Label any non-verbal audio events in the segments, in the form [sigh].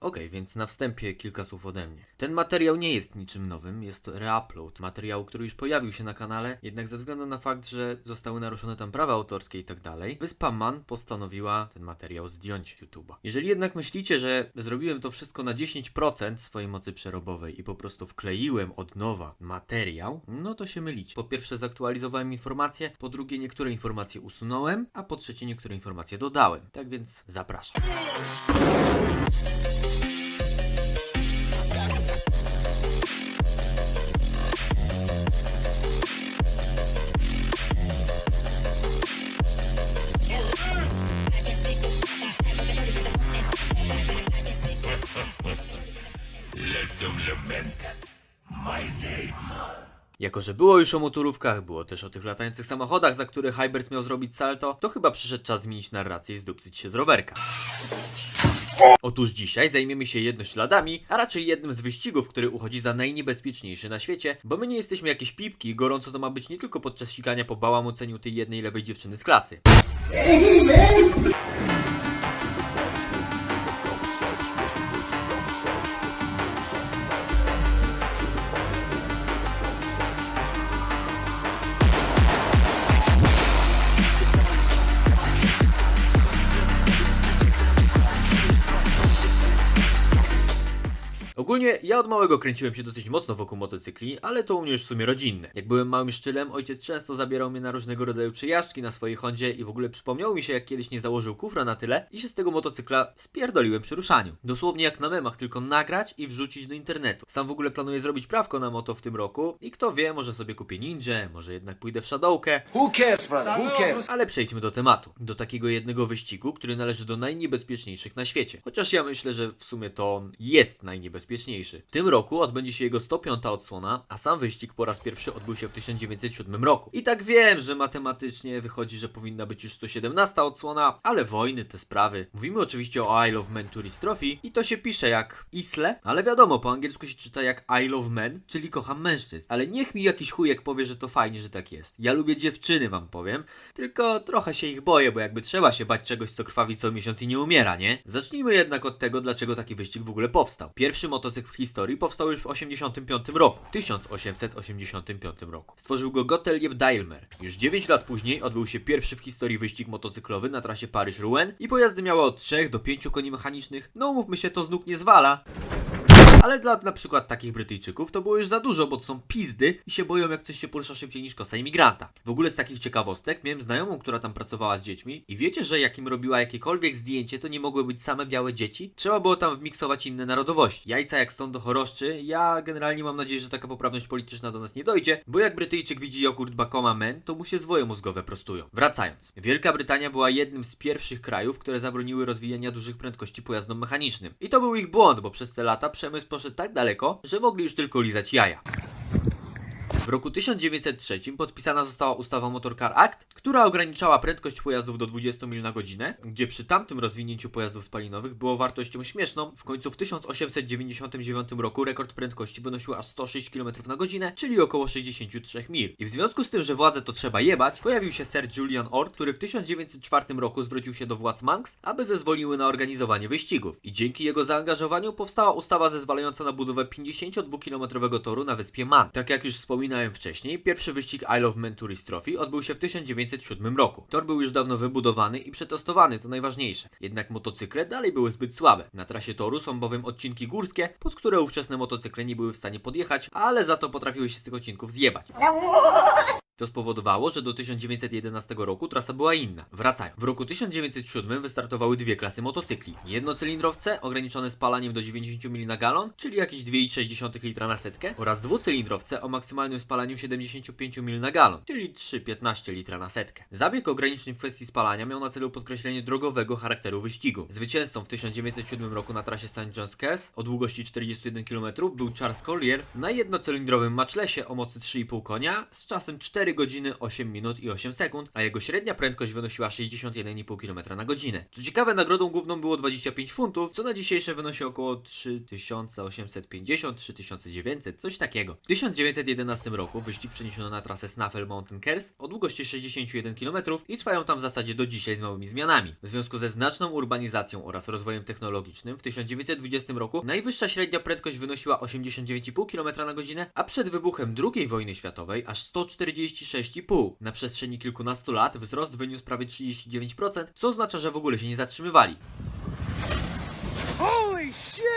Okej, więc na wstępie kilka słów ode mnie. Ten materiał nie jest niczym nowym, jest to reupload materiału, który już pojawił się na kanale, jednak ze względu na fakt, że zostały naruszone tam prawa autorskie i tak dalej, Wyspa Man postanowiła ten materiał zdjąć z YouTube'a. Jeżeli jednak myślicie, że zrobiłem to wszystko na 10% swojej mocy przerobowej i po prostu wkleiłem od nowa materiał, no to się mylicie. Po pierwsze zaktualizowałem informacje, po drugie niektóre informacje usunąłem, a po trzecie niektóre informacje dodałem. Tak więc zapraszam. Jako, że było już o motorówkach, było też o tych latających samochodach, za które Hybert miał zrobić salto, to chyba przyszedł czas zmienić narrację i zdupcyć się z rowerka. Otóż dzisiaj zajmiemy się jednośladami, a raczej jednym z wyścigów, który uchodzi za najniebezpieczniejszy na świecie, bo my nie jesteśmy jakieś pipki i gorąco to ma być nie tylko podczas ścigania po bałamuceniu tej jednej lewej dziewczyny z klasy. Ogólnie ja od małego kręciłem się dosyć mocno wokół motocykli, ale to u mnie już w sumie rodzinne. Jak byłem małym szczylem, ojciec często zabierał mnie na różnego rodzaju przejażdżki na swojej Hondzie i w ogóle przypomniało mi się, jak kiedyś nie założył kufra na tyle i się z tego motocykla spierdoliłem przy ruszaniu. Dosłownie jak na memach, tylko nagrać i wrzucić do internetu. Sam w ogóle planuję zrobić prawko na moto w tym roku i kto wie, może sobie kupię ninja, może jednak pójdę w shadowkę, Who cares, brother? Who cares? ale przejdźmy do tematu. Do takiego jednego wyścigu, który należy do najniebezpieczniejszych na świecie. Chociaż ja myślę, że w sumie to on jest najniebezpieczniejszy. W tym roku odbędzie się jego 105 odsłona, a sam wyścig po raz pierwszy odbył się w 1907 roku. I tak wiem, że matematycznie wychodzi, że powinna być już 117 odsłona, ale wojny, te sprawy. Mówimy oczywiście o I Love Men Tourist Trophy i to się pisze jak Isle, ale wiadomo, po angielsku się czyta jak I Love Men, czyli kocham mężczyzn. Ale niech mi jakiś chujek powie, że to fajnie, że tak jest. Ja lubię dziewczyny, wam powiem, tylko trochę się ich boję, bo jakby trzeba się bać czegoś, co krwawi co miesiąc i nie umiera, nie? Zacznijmy jednak od tego, dlaczego taki wyścig w ogóle powstał. Pierwszy w historii powstał już w 85 roku. 1885 roku. Stworzył go Gottlieb Daimler. Już 9 lat później odbył się pierwszy w historii wyścig motocyklowy na trasie Paryż-Rouen i pojazdy miały od 3 do 5 koni mechanicznych. No umówmy się, to z nóg nie zwala. Ale dla na przykład takich Brytyjczyków to było już za dużo, bo to są pizdy i się boją jak coś się porusza szybciej niż kosa imigranta. W ogóle z takich ciekawostek miałem znajomą, która tam pracowała z dziećmi i wiecie, że jak im robiła jakiekolwiek zdjęcie, to nie mogły być same białe dzieci? Trzeba było tam wmiksować inne narodowości. Jajca jak stąd do choroszczy, ja generalnie mam nadzieję, że taka poprawność polityczna do nas nie dojdzie, bo jak Brytyjczyk widzi jogurt Bakoma Men, to mu się zwoje mózgowe prostują. Wracając. Wielka Brytania była jednym z pierwszych krajów, które zabroniły rozwijania dużych prędkości pojazdom mechanicznym. I to był ich błąd, bo przez te lata przemysł poszedł tak daleko, że mogli już tylko lizać jaja. Roku 1903 podpisana została ustawa Motor Car Act, która ograniczała prędkość pojazdów do 20 mil na godzinę, gdzie przy tamtym rozwinięciu pojazdów spalinowych było wartością śmieszną. W końcu w 1899 roku rekord prędkości wynosił aż 106 km na godzinę, czyli około 63 mil. I w związku z tym, że władze to trzeba jebać, pojawił się Sir Julian Ord, który w 1904 roku zwrócił się do władz Manx, aby zezwoliły na organizowanie wyścigów. I dzięki jego zaangażowaniu powstała ustawa zezwalająca na budowę 52-kilometrowego toru na wyspie Man. Tak jak już wspominałem wcześniej, pierwszy wyścig Isle of Man Tourist Trophy odbył się w 1907 roku. Tor był już dawno wybudowany i przetestowany, to najważniejsze. Jednak motocykle dalej były zbyt słabe. Na trasie toru są bowiem odcinki górskie, pod które ówczesne motocykle nie były w stanie podjechać, ale za to potrafiły się z tych odcinków zjebać. [laughs] To spowodowało, że do 1911 roku trasa była inna. Wracają. W roku 1907 wystartowały dwie klasy motocykli. Jednocylindrowce ograniczone spalaniem do 90 mili na galon, czyli jakieś 2,6 litra na setkę, oraz dwucylindrowce o maksymalnym spalaniu 75 mil na galon, czyli 3,15 litra na setkę. Zabieg ograniczeń w kwestii spalania miał na celu podkreślenie drogowego charakteru wyścigu. Zwycięzcą w 1907 roku na trasie St. John's Kers o długości 41 km był Charles Collier na jednocylindrowym Matchlesie o mocy 3,5 konia z czasem 4 4 godziny 8 minut i 8 sekund, a jego średnia prędkość wynosiła 61,5 km na godzinę. Co ciekawe, nagrodą główną było 25 funtów, co na dzisiejsze wynosi około 3850-3900, coś takiego. W 1911 roku wyścig przeniesiono na trasę Snaffle Mountain Kers o długości 61 km i trwają tam w zasadzie do dzisiaj z małymi zmianami. W związku ze znaczną urbanizacją oraz rozwojem technologicznym w 1920 roku najwyższa średnia prędkość wynosiła 89,5 km na godzinę, a przed wybuchem II wojny światowej aż 146,5. Na przestrzeni kilkunastu lat wzrost wyniósł prawie 39%, co oznacza, że w ogóle się nie zatrzymywali.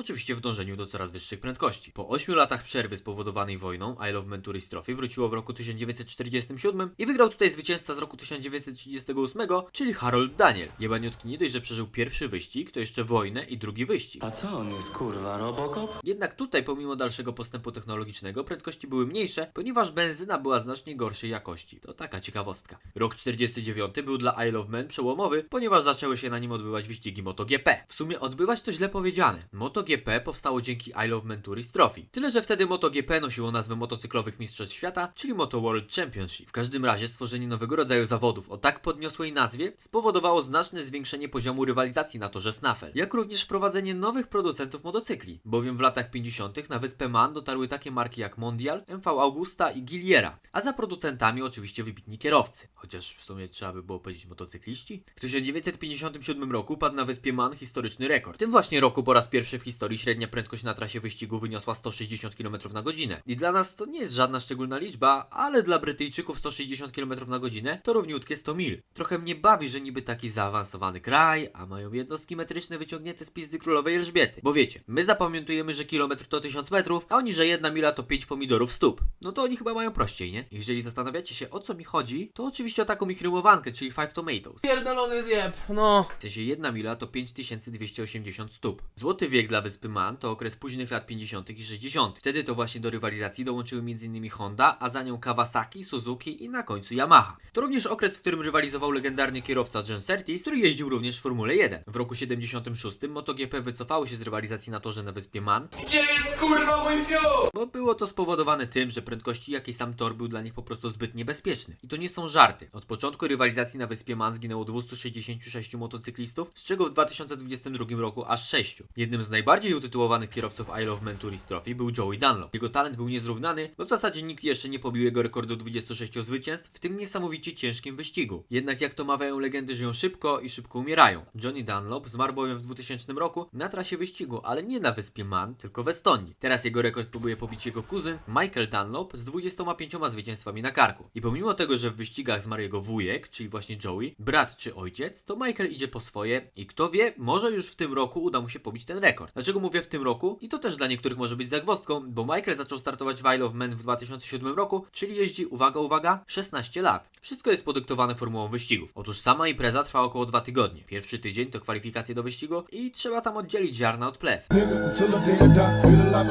Oczywiście w dążeniu do coraz wyższych prędkości. Po 8 latach przerwy spowodowanej wojną, I Love Menturis Trophy wróciło w roku 1947 i wygrał tutaj zwycięzca z roku 1938, czyli Harold Daniel. Jebaniutki nie dość, że przeżył pierwszy wyścig, to jeszcze wojnę i drugi wyścig. A co on jest, kurwa, Robocop? Jednak tutaj, pomimo dalszego postępu technologicznego, prędkości były mniejsze, ponieważ benzyna była znacznie gorszej jakości. To taka ciekawostka. Rok 49 był dla Isle of Man przełomowy, ponieważ zaczęły się na nim odbywać wyścigi MotoGP. W sumie odbywać to źle powiedziane. MotoGP powstało dzięki Isle of Man Tourist Trophy. Tyle, że wtedy MotoGP nosiło nazwę motocyklowych mistrzostw świata, czyli Moto World Championship. W każdym razie stworzenie nowego rodzaju zawodów o tak podniosłej nazwie spowodowało znaczne zwiększenie poziomu rywalizacji na torze Snaffle, jak również wprowadzenie nowych producentów motocykli, bowiem w latach 50. na wyspę Man dotarły takie marki jak Mondial, MV Augusta i Giliera, a za producentami oczywiście wybitni kierowcy, chociaż w sumie trzeba by było powiedzieć motocykliści. W 1957 roku padł na wyspie Man historyczny rekord. W tym właśnie roku po raz pierwszy w historii średnia prędkość na trasie wyścigu wyniosła 160 km na godzinę. I dla nas to nie jest żadna szczególna liczba, ale dla Brytyjczyków 160 km na godzinę to równiutkie 100 mil. Trochę mnie bawi, że niby taki zaawansowany kraj, a mają jednostki metryczne wyciągnięte z pizdy królowej Elżbiety. Bo wiecie, my zapamiętujemy, że kilometr to 1000 metrów, a oni, że jedna mila to 5 pomidorów stóp. No to oni chyba mają prościej, nie? Jeżeli zastanawiacie się o co mi chodzi, to oczywiście o taką ich rymowankę, czyli 5 tomatoes. Pierdolony zjeb, no. W sensie jedna mila to 5280 stóp. Złoty wiek dla wyspy Man to okres późnych lat 50. i 60. Wtedy to właśnie do rywalizacji dołączyły m.in. Honda, a za nią Kawasaki, Suzuki i na końcu Yamaha. To również okres, w którym rywalizował legendarny kierowca John Surtees, który jeździł również w Formule 1. W roku 76 MotoGP wycofało się z rywalizacji na torze na wyspie Man, Gdzie jest kurwa mój fiu? bo było to spowodowane tym, że prędkości jak i sam tor był dla nich po prostu zbyt niebezpieczny. I to nie są żarty. Od początku rywalizacji na wyspie Man zginęło 266 motocyklistów, z czego w 2022 roku aż 6. Jednym z najbardziej utytułowanych kierowców Isle of Man Tourist Trophy był Joey Dunlop. Jego talent był niezrównany, bo w zasadzie nikt jeszcze nie pobił jego rekordu 26 zwycięstw w tym niesamowicie ciężkim wyścigu. Jednak jak to mawiają legendy, żyją szybko i szybko umierają. Johnny Dunlop zmarł bowiem w 2000 roku na trasie wyścigu, ale nie na wyspie Man, tylko w Estonii. Teraz jego rekord próbuje pobić jego kuzyn Michael Dunlop z 25 zwycięstwami na karku. I pomimo tego, że w wyścigach zmarł jego wujek, czyli właśnie Joey, brat czy ojciec, to Michael idzie po swoje i kto wie, może już w tym roku uda mu się pobić ten rekord. Dlaczego mówię w tym roku? I to też dla niektórych może być zagwozdką, bo Michael zaczął startować w Isle of Man w 2007 roku, czyli jeździ, uwaga, uwaga, 16 lat. Wszystko jest podyktowane formułą wyścigów. Otóż sama impreza trwa około 2 tygodnie. Pierwszy tydzień to kwalifikacje do wyścigu i trzeba tam oddzielić ziarna od plew.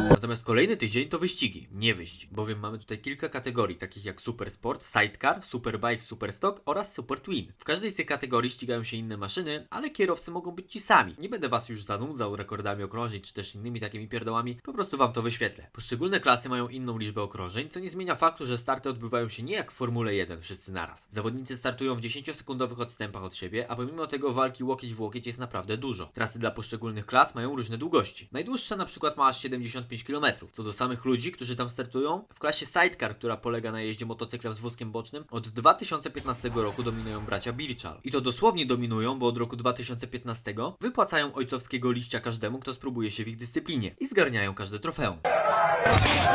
Natomiast kolejny tydzień to wyścigi, nie wyścig, bowiem mamy tutaj kilka kategorii, takich jak Super Sport, Sidecar, Superbike, Superstock oraz Super Twin. W każdej z tych kategorii ścigają się inne maszyny, ale kierowcy mogą być ci sami. Nie będę was już zanudzał rekordami okrążeń czy też innymi takimi pierdołami, po prostu wam to wyświetlę. Poszczególne klasy mają inną liczbę okrążeń, co nie zmienia faktu, że starty odbywają się nie jak w Formule 1 wszyscy naraz. Zawodnicy startują w 10-sekundowych odstępach od siebie, a pomimo tego walki łokieć w łokieć jest naprawdę dużo. Trasy dla poszczególnych klas mają różne długości. Najdłuższa na przykład ma aż 75 km. Co do samych ludzi, którzy tam startują, w klasie Sidecar, która polega na jeździe motocyklem z wózkiem bocznym, od 2015 roku dominują bracia Birchall. I to dosłownie dominują, bo od roku 2015 wypłacają ojcowskiego liścia każdemu, kto spróbuje się w ich dyscyplinie i zgarniają każde trofeum.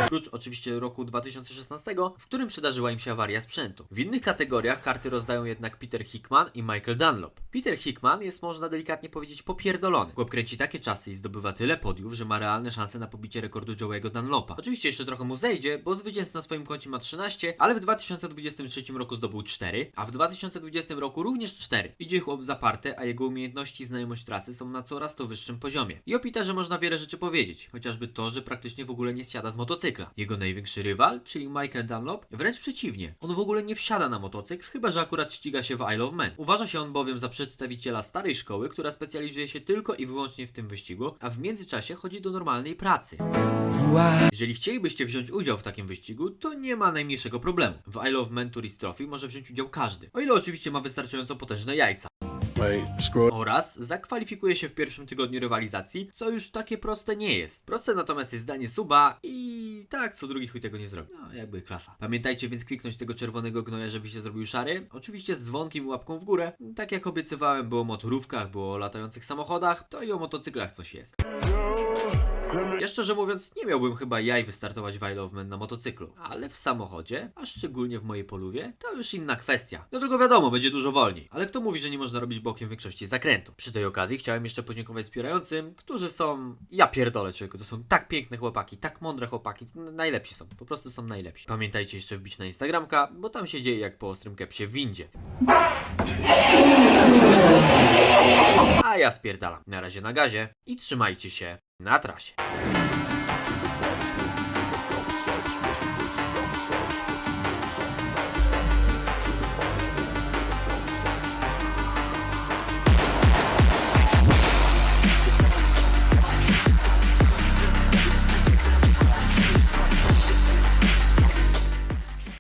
Oprócz oczywiście roku 2016, w którym przydarzyła im się awaria sprzętu. W innych kategoriach karty rozdają jednak Peter Hickman i Michael Dunlop. Peter Hickman jest, można delikatnie powiedzieć, popierdolony. Chłop kręci takie czasy i zdobywa tyle podiów, że ma realne szanse na pobicie rekordu Joe'ego Dunlopa. Oczywiście jeszcze trochę mu zejdzie, bo zwycięstw na swoim koncie ma 13, ale w 2023 roku zdobył 4, a w 2020 roku również 4. Idzie chłop zaparte, a jego umiejętności i znajomość trasy są na coraz to wyższym poziomie. Formie. I o Peterze można wiele rzeczy powiedzieć, chociażby to, że praktycznie w ogóle nie zsiada z motocykla. Jego największy rywal, czyli Michael Dunlop, wręcz przeciwnie. On w ogóle nie wsiada na motocykl, chyba że akurat ściga się w Isle of Man. Uważa się on bowiem za przedstawiciela starej szkoły, która specjalizuje się tylko i wyłącznie w tym wyścigu, a w międzyczasie chodzi do normalnej pracy. Jeżeli chcielibyście wziąć udział w takim wyścigu, to nie ma najmniejszego problemu. W Isle of Man Tourist Trophy może wziąć udział każdy, o ile oczywiście ma wystarczająco potężne jajca. Oraz zakwalifikuje się w pierwszym tygodniu rywalizacji, co już takie proste nie jest. Proste natomiast jest danie suba i tak, co drugi chuj tego nie zrobi. No, jakby klasa. Pamiętajcie więc kliknąć tego czerwonego gnoja, żeby się zrobił szary. Oczywiście z dzwonkiem i łapką w górę. Tak jak obiecywałem, było o motorówkach, było o latających samochodach, to i o motocyklach coś jest. Ja szczerze mówiąc nie miałbym chyba jaj wystartować w Man na motocyklu, ale w samochodzie, a szczególnie w mojej poluwie, to już inna kwestia. No tylko wiadomo, będzie dużo wolniej. Ale kto mówi, że nie można robić bokiem większości zakrętu? Przy tej okazji chciałem jeszcze podziękować wspierającym, którzy są... Ja pierdolę człowieku, to są tak piękne chłopaki, tak mądre chłopaki, najlepsi są, po prostu są najlepsi. Pamiętajcie jeszcze wbić na Instagramka, bo tam się dzieje jak po ostrym kepsie w windzie. A ja spierdalam. Na razie na gazie i trzymajcie się na trasie.